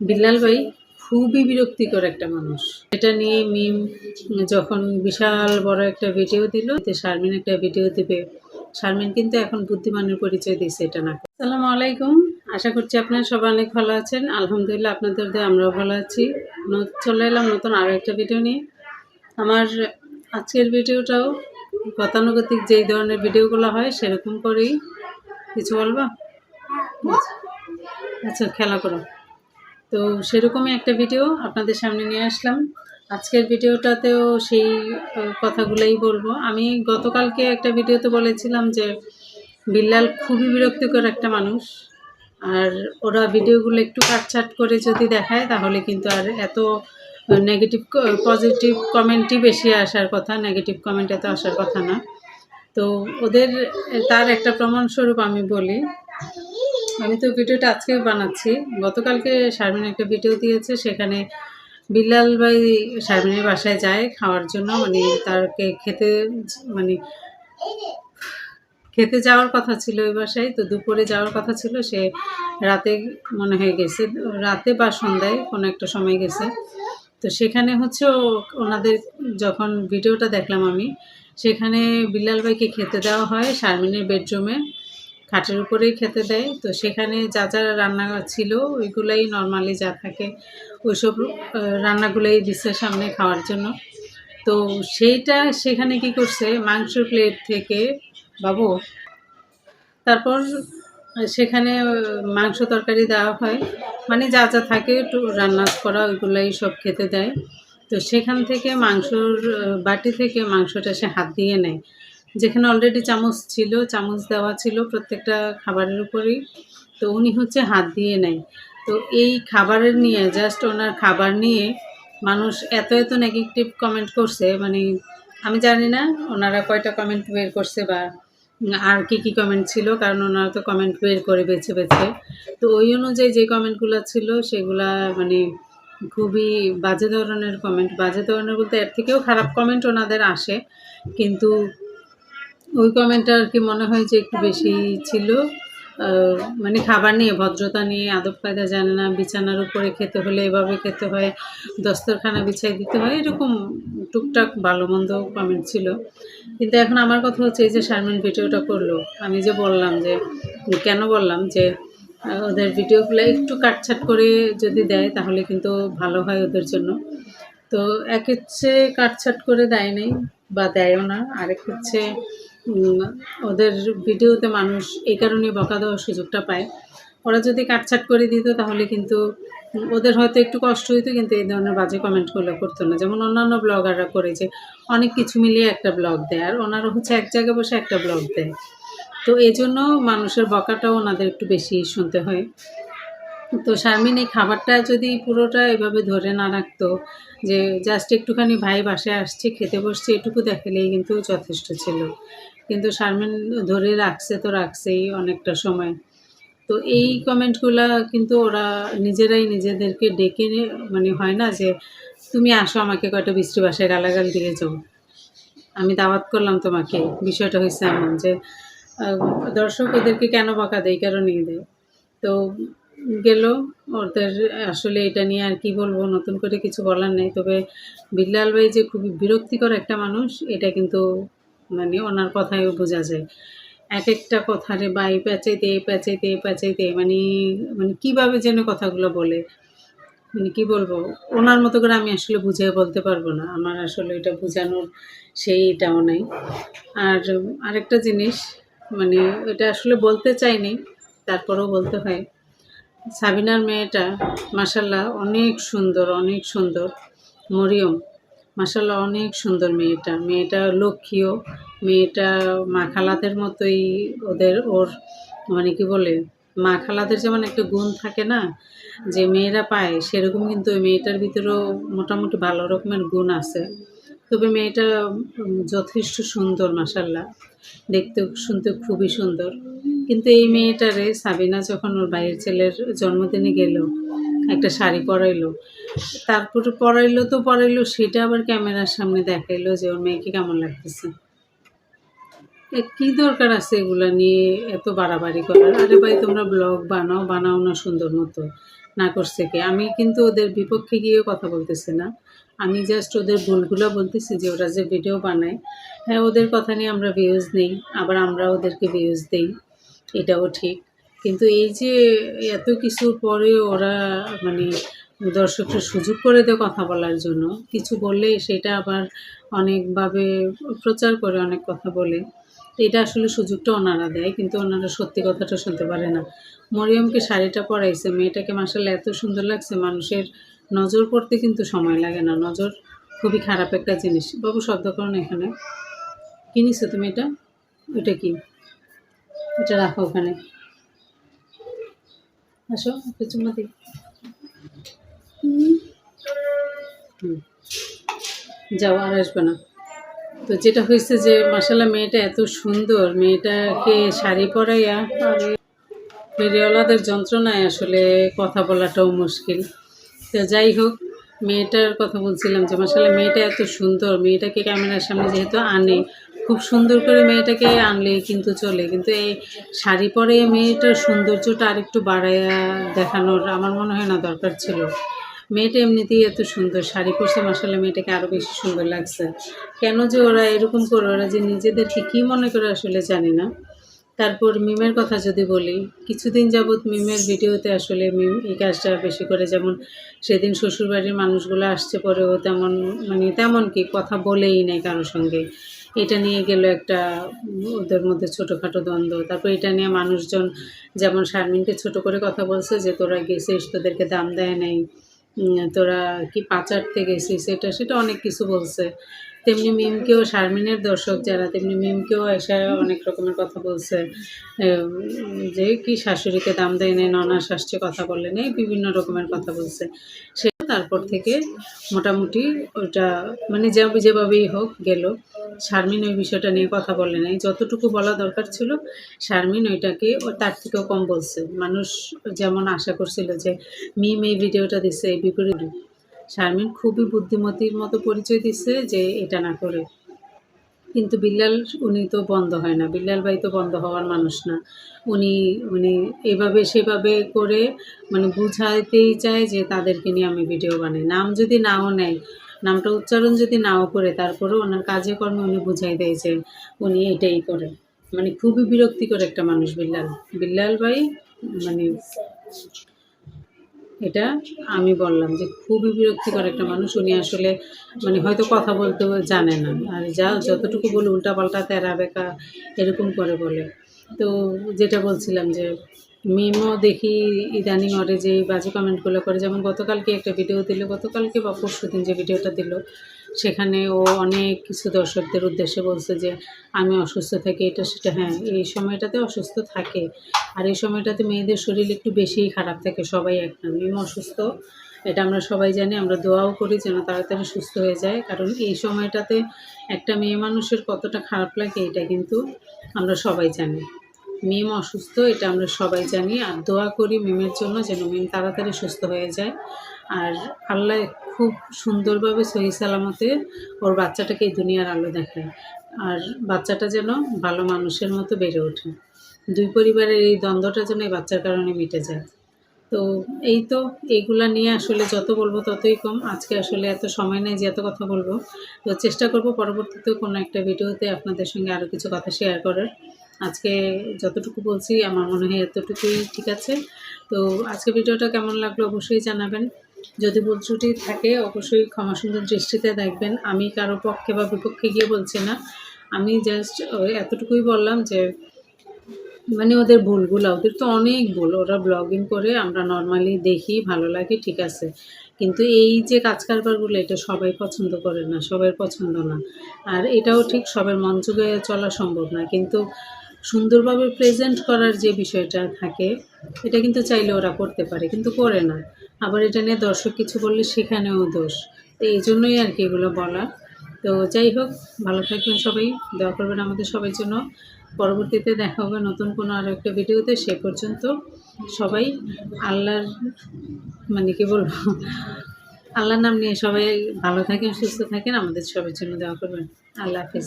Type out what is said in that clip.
বিল্লাল ভাই খুবই বিরক্তিকর একটা মানুষ। এটা নিয়ে মিম যখন বিশাল বড় একটা ভিডিও দিল এতে শারমিন একটা ভিডিও দিবে। শারমিন কিন্তু এখন বুদ্ধিমানের পরিচয় দিয়েছে এটা না। আসসালামু আলাইকুম। আশা করছি আপনারা সবাই অনেক ভালো আছেন। আলহামদুলিল্লাহ আপনাদের দিয়ে, আমরাও ভালো আছি। চলে এলাম নতুন আরও একটা ভিডিও নিয়ে। আমার আজকের ভিডিওটাও গতানুগতিক যেই ধরনের ভিডিওগুলো হয় সেরকম করেই কিছু বলবা। আচ্ছা খেলা করো। তো সেরকমই একটা ভিডিও আপনাদের সামনে নিয়ে আসলাম। আজকের ভিডিওটাতেও সেই কথাগুলোই বলব। আমি গতকালকে একটা ভিডিওতে বলেছিলাম যে, বিল্লাল খুবই বিরক্তিকর একটা মানুষ। আর ওরা ভিডিওগুলো একটু কাটছাট করে যদি দেখায়, তাহলে কিন্তু আর এত নেগেটিভ পজিটিভ কমেন্টই বেশি আসার কথা। নেগেটিভ কমেন্ট এত আসার কথা না। তো ওদের, তার একটা প্রমাণস্বরূপ আমি বলি। আমি তো ভিডিওটা আজকে বানাচ্ছি। গতকালকে শারমিন একটা ভিডিও দিয়েছে, সেখানে বিল্লাল ভাই শারমিনের বাসায় যায় খাওয়ার জন্য মানে তারকে খেতে মানে খেতে যাওয়ার কথা ছিল ওই বাসায়, তো দুপুরে যাওয়ার কথা ছিল, সে রাতে মনে হয়ে গেছে, রাতে বা সন্ধ্যায় কোনো একটা সময় গেছে। তো সেখানে হচ্ছে ওনাদের যখন ভিডিওটা দেখলাম আমি, সেখানে বিল্লাল ভাইকে খেতে দেওয়া হয় শারমিনের বেডরুমে। খাটের উপরেই খেতে দেয়। তো সেখানে যা যা রান্না ছিল, ওইগুলাই নর্মালি যা থাকে, ওইসব রান্নাগুলোই দিচ্ছে সামনে খাওয়ার জন্য। তো সেইটা সেখানে কি করছে, মাংসের প্লেট থেকে, বাবু, তারপর সেখানে মাংস তরকারি দেওয়া হয়। মানে যা যা থাকে, একটু রান্না করা, ওইগুলাই সব খেতে দেয়। তো সেখান থেকে মাংসর বাটি থেকে মাংসটা সে হাত দিয়ে নেয়। যেখানে অলরেডি চামচ ছিল, চামচ দেওয়া ছিল প্রত্যেকটা খাবারের উপরেই। তো উনি হচ্ছে হাত দিয়ে নেয়। তো এই খাবারের নিয়ে জাস্ট ওনার খাবার নিয়ে মানুষ এত এত নেগেটিভ কমেন্ট করছে মানে আমি জানি না ওনারা কয়টা কমেন্ট বের করছে বা আর কি কি কমেন্ট ছিল, কারণ ওনারা তো কমেন্ট বের করে বেছে বেছে। তো ওই অনুযায়ী যে কমেন্টগুলো ছিল, সেগুলা মানে খুবই বাজে ধরনের কমেন্ট বাজে ধরনের বলতে এর থেকেও খারাপ কমেন্ট ওনাদের আসে। কিন্তু ওই কমেন্টটা আর কি মনে হয় যে একটু বেশি ছিল। মানে খাবার নিয়ে, ভদ্রতা নিয়ে আদব কায়দা জানে না, বিছানার উপরে খেতে হলে এভাবে খেতে হয়, দস্তরখানা বিছাই দিতে হয়, এরকম টুকটাক ভালো মন্দ কমেন্ট ছিল। কিন্তু এখন আমার কথা হচ্ছে এই যে শারমিন ভিডিওটা করল, আমি যে বললাম যে, কেন বললাম যে, ওদের ভিডিওগুলো একটু কাটছাট করে যদি দেয় তাহলে কিন্তু ভালো হয় ওদের জন্য। তো এক হচ্ছে কাটছাট করে দেয় নাই বা দেয়ও না, আরেক হচ্ছে ওদের ভিডিওতে মানুষ এই কারণে বকা দেওয়ার সুযোগটা পায়। ওরা যদি কাটছাট করে দিত তাহলে কিন্তু ওদের হয়তো একটু কষ্ট হইতো, কিন্তু এই ধরনের বাজে কমেন্টগুলো করতো না। যেমন অন্যান্য ব্লগাররা করে যে অনেক কিছু মিলিয়ে একটা ব্লগ দেয়, আর ওনারা হচ্ছে এক জায়গায় বসে একটা ব্লগ দেয়। তো এই জন্য মানুষের বকাটাও ওনাদের একটু বেশি শুনতে হয়। তো শারমিন, এই খাবারটা যদি পুরোটা এভাবে ধরে না রাখতো, যে জাস্ট একটুখানি ভাই বাসায় আসছে, খেতে বসছে, এটুকু দেখালেই কিন্তু যথেষ্ট ছিল। কিন্তু শারমিন ধরে রাখছে তো রাখছেই অনেকটা সময়। তো এই কমেন্টগুলো কিন্তু ওরা নিজেরাই নিজেদেরকে ডেকে মানে হয় না যে তুমি আসো আমাকে কয়টা বৃষ্টি বাসায় গালাগাল দিয়ে যাও। আমি দাওয়াত করলাম তোমাকে বিষয়টা হয়েছে এমন যে দর্শক ওদেরকে কেন বকা দেয় কারণেই দেয়। তো গেল ওদের আসলে এটা নিয়ে আর কি বলব নতুন করে কিছু বলার নেই। তবে বিল্লাল ভাই যে খুবই বিরক্তিকর একটা মানুষ এটা কিন্তু মানে ওনার কথায়ও বোঝা যায়। এক একটা কথারে বা এই প্যাচাইতে এই প্যাচাইতে এই প্যাচাইতে মানে মানে কীভাবে যেন কথাগুলো বলে। মানে কি বলব, ওনার মতো করে আমি আসলে বুঝিয়ে বলতে পারব না। আমার আসলে এটা বোঝানোর সেইটাও নাই। আর আরেকটা জিনিস মানে এটা আসলে বলতে চাইনি, তারপরেও বলতে হয়। সাবিনার মেয়েটা মাসাল্লাহ অনেক সুন্দর অনেক সুন্দর। মরিয়ম মাসাল্লাহ অনেক সুন্দর মেয়েটা। মেয়েটা লক্ষ্মীও। মেয়েটা মা খালাদের মতোই ওদের, ওর মানে কি বলে, মা খালাদের যেমন একটা গুণ থাকে না, যে মেয়েরা পায়, সেরকম কিন্তু ওই মেয়েটার ভিতরেও মোটামুটি ভালো রকমের গুণ আছে। তবে মেয়েটা যথেষ্ট সুন্দর মাসাল্লাহ দেখতে, শুনতে খুবই সুন্দর। কিন্তু এই মেয়েটারে সাবিনা যখন ওর বাইরের ছেলের জন্মদিনে গেল একটা শাড়ি পরাইলো। তারপরে পরাইলো তো পরাইলো, সেটা আবার ক্যামেরার সামনে দেখাইলো যে ওর মেয়েকে কেমন লাগতেছে। কি দরকার আছে এগুলা নিয়ে এত বাড়াবাড়ি করার? আরে ভাই, তোমরা ব্লগ বানাও বানাও না সুন্দর মতো, না করছে কে? আমি কিন্তু ওদের বিপক্ষে গিয়ে কথা বলতেছি না। আমি জাস্ট ওদের ভুলগুলো বলতেছি যে ওরা যে ভিডিও বানায় হ্যাঁ ওদের কথা নিয়ে আমরা ভিউজ নেই, আবার আমরা ওদেরকে ভিউজ দেই, এটাও ঠিক। কিন্তু এই যে এত কিছুর পরে ওরা মানে দর্শককে সুযোগ করে দেয় কথা বলার জন্য, কিছু বললে সেটা আবার অনেকভাবে প্রচার করে অনেক কথা বলে। এটা আসলে সুযোগটা ওনারা দেয়, কিন্তু ওনারা সত্যি কথাটা শুনতে পারে না। মরিয়মকে শাড়িটা পরাইছে, মেয়েটাকে মাসাল্লাহ এত সুন্দর লাগছে, মানুষের নজর পড়তে কিন্তু সময় লাগে না। নজর খুবই খারাপ একটা জিনিস। বাবু, শব্দ করো না এখানে। কি নিছো তুমি এটা? এটা কি? এটা রাখো ওখানে। আসো। যাও, আর আসবে না। তো যেটা হয়েছে যে মাসাল্লাহ মেয়েটা এত সুন্দর। মেয়েটাকে শাড়ি পরাইয়া ফেরিওয়ালাদের যন্ত্রণায় আসলে কথা বলাটাও মুশকিল। তো যাই হোক, মেয়েটার কথা বলছিলাম যে মাসাল্লাহ মেয়েটা এত সুন্দর। মেয়েটাকে ক্যামেরার সামনে যেহেতু আনে খুব সুন্দর করে মেয়েটাকে আনলে কিন্তু চলে। কিন্তু এই শাড়ি পরে মেয়েটার সৌন্দর্যটা আরেকটু বাড়াইয়া দেখানোর আমার মনে হয় না দরকার ছিল। মেয়েটা এমনিতেই এত সুন্দর। শাড়ি পরছে মাসাল্লাহ মেয়েটাকে আরও বেশি সুন্দর লাগছে। কেন যে ওরা এরকম করে, ওরা যে নিজেদেরকে কী মনে করে আসলে জানি না। তারপর মিমের কথা যদি বলি, কিছুদিন যাবৎ মিমের ভিডিওতে আসলে মিম এই কাজটা বেশি করে যেমন সেদিন শ্বশুরবাড়ির মানুষগুলো আসছে পরেও তেমন মানে তেমন কি কথা বলেই নেই কারোর সঙ্গে। এটা নিয়ে গেল একটা, ওদের মধ্যে ছোটোখাটো দ্বন্দ্ব। তারপর এটা নিয়ে মানুষজন, যেমন শারমিনকে ছোট করে কথা বলছে যে, তোরা গেছিস, তোদেরকে দাম দেয় নাই। তোরা কি পাচারতে গেছিস? এটা, সেটা অনেক কিছু বলছে। তেমনি মিমকেও, শারমিনের দর্শক যারা, তেমনি মিমকেও এসে অনেক রকমের কথা বলছে। যে, কি শাশুড়িকে দাম দেয় নেই, ননাস আসছে, কথা বলে নেই? বিভিন্ন রকমের কথা বলছে। সে তারপর থেকে মোটামুটি ওটা মানে যা যেভাবেই হোক গেল। শারমিন ওই বিষয়টা নিয়ে কথা বলে নাই। যতটুকু বলা দরকার ছিল, শারমিন ওইটাকে ও তার থেকেও কম বলছে। মানুষ যেমন আশা করছিল যে মিম এই ভিডিওটা দিচ্ছে এই বিপরীত। শারমিন খুবই বুদ্ধিমতির মতো পরিচয় দিচ্ছে যে এটা না করে। কিন্তু বিল্লাল, উনি তো বন্ধ হয় না। বিল্লাল ভাই তো বন্ধ হওয়ার মানুষ না। উনি উনি এভাবে সেভাবে করে মানে বুঝাইতেই চায় যে তাদেরকে নিয়ে আমি ভিডিও বানাই। নাম যদি নাও নেয়, নামটা উচ্চারণ যদি নাও করে, তারপরেও ওনার কাজে কর্মে উনি বুঝাই দেয় উনি এটাই করে। মানে খুবই বিরক্তিকর একটা মানুষ বিল্লাল। বিল্লাল ভাই মানে এটা আমি বললাম যে খুবই বিরক্তিকর একটা মানুষ। উনি আসলে মানে হয়তো কথা বলতে জানে না। আর যা যতটুকু বলে উল্টাপাল্টা তেরা বেকা এরকম করে বলে। তো যেটা বলছিলাম যে মিমও দেখি ইদানিং ওরে যে বাজে কমেন্টগুলো করে। যেমন গতকালকে একটা ভিডিও দিল, গতকালকে বা পরশু দিন যে ভিডিওটা দিল, সেখানে ও অনেক কিছু দর্শকদের উদ্দেশ্যে বলছে যে, আমি অসুস্থ থাকি, এটা সেটা। হ্যাঁ এই সময়টাতে অসুস্থ থাকে। আর এই সময়টাতে মেয়েদের শরীর একটু বেশিই খারাপ থাকে, সবাই একটা মিম অসুস্থ, এটা আমরা সবাই জানি, আমরা দোয়াও করি যেন তাড়াতাড়ি সুস্থ হয়ে যায়। কারণ এই সময়টাতে একটা মেয়ে মানুষের কতটা খারাপ লাগে, এটা কিন্তু আমরা সবাই জানি। মিম অসুস্থ, এটা আমরা সবাই জানি। আর দোয়া করি মিমের জন্য যেন মিম তাড়াতাড়ি সুস্থ হয়ে যায়। আর আল্লাহ খুব সুন্দরভাবে সহি সালামতে ওর বাচ্চাটাকে এই দুনিয়ার আলো দেখায় আর বাচ্চাটা যেন ভালো মানুষের মতো বেড়ে ওঠে। দুই পরিবারের এই দ্বন্দ্বটা যেন এই বাচ্চার কারণে মিটে যায়। তো এই তো, এইগুলা নিয়ে আসলে যত বলব ততই কম। আজকে আসলে এত সময় নেই যে এত কথা বলব। তো চেষ্টা করব পরবর্তীতে কোনো একটা ভিডিওতে আপনাদের সঙ্গে আরও কিছু কথা শেয়ার করার। আজকে যতটুকু বলছি, আমার মনে হয় এতটুকুই ঠিক আছে। তো আজকে ভিডিওটা কেমন লাগল অবশ্যই জানাবেন। যদি ভুল ত্রুটি থাকে, অবশ্যই ক্ষমা সুন্দর দৃষ্টিতে দেখবেন। আমি কারও পক্ষে বা বিপক্ষে গিয়ে বলছি না। আমি জাস্ট এতটুকুই বললাম যে মানে ওদের ভুলগুলো, ওদের তো অনেক ভুল। ওরা ব্লগিং করে আমরা নর্মালি দেখি, ভালো লাগে, ঠিক আছে। কিন্তু এই যে কাজ কারবারগুলো, এটা সবাই পছন্দ করে না সবার পছন্দ না। আর এটাও ঠিক সবার মন চলা সম্ভব না। কিন্তু সুন্দরভাবে প্রেজেন্ট করার যে বিষয়টা থাকে, এটা কিন্তু চাইলে ওরা করতে পারে, কিন্তু করে না। আবার এটা নিয়ে দর্শক কিছু বললে সেখানেও দোষ। তো এই জন্যই আর কি এগুলো বলা। তো যাই হোক, ভালো থাকবেন সবাই, দোয়া করবেন আমাদের সবার জন্য পরবর্তীতে দেখা হবে নতুন কোনো আরও একটা ভিডিওতে, সে পর্যন্ত সবাই আল্লাহর মানে কি বলব, আল্লাহর নাম নিয়ে সবাই ভালো থাকেন, সুস্থ থাকেন। আমাদের সবার জন্য দেওয়া করবেন। আল্লাহ হাফিজ।